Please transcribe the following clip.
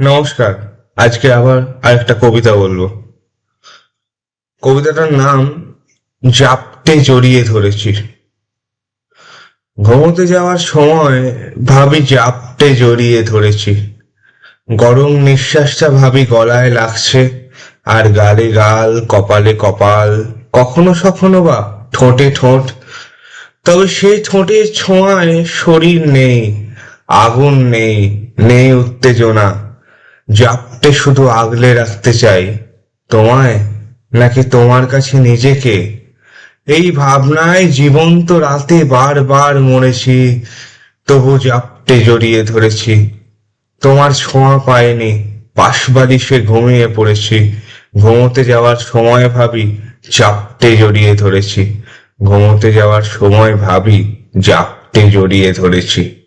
নমস্কার, আজকে আবার আরেকটা কবিতা বলব। কবিতাটার নাম, জাপটে জড়িয়ে ধরেছি। ঘুমোতে যাওয়ার সময় ভাবি জাপটে জড়িয়ে ধরেছি। গরম নিঃশ্বাসটা ভাবি গলায় লাগছে, আর গালে গাল, কপালে কপাল, কখনো সখনো বা ঠোঁটে ঠোঁট। তবে সেই ঠোঁটের ছোঁয়ায় শরীর নেই, আগুন নেই নেই উত্তেজনা। জাপটে শুধু আগলে রাখতে চাই। তোমায় নাকি তোমার কাছে নিজেকে? এই ভাবনায় জীবন্ত রাতে বারবার মরেছি, তবু জাপটে জড়িয়ে ধরেছি। তোমার ছোঁয়া পায়নি পাশ বালিশে ঘুমিয়ে পড়েছি। ঘুমোতে যাওয়ার সময় ভাবি, জাপটে জড়িয়ে ধরেছি। ঘুমোতে যাওয়ার সময় ভাবি, জাপটে জড়িয়ে ধরেছি।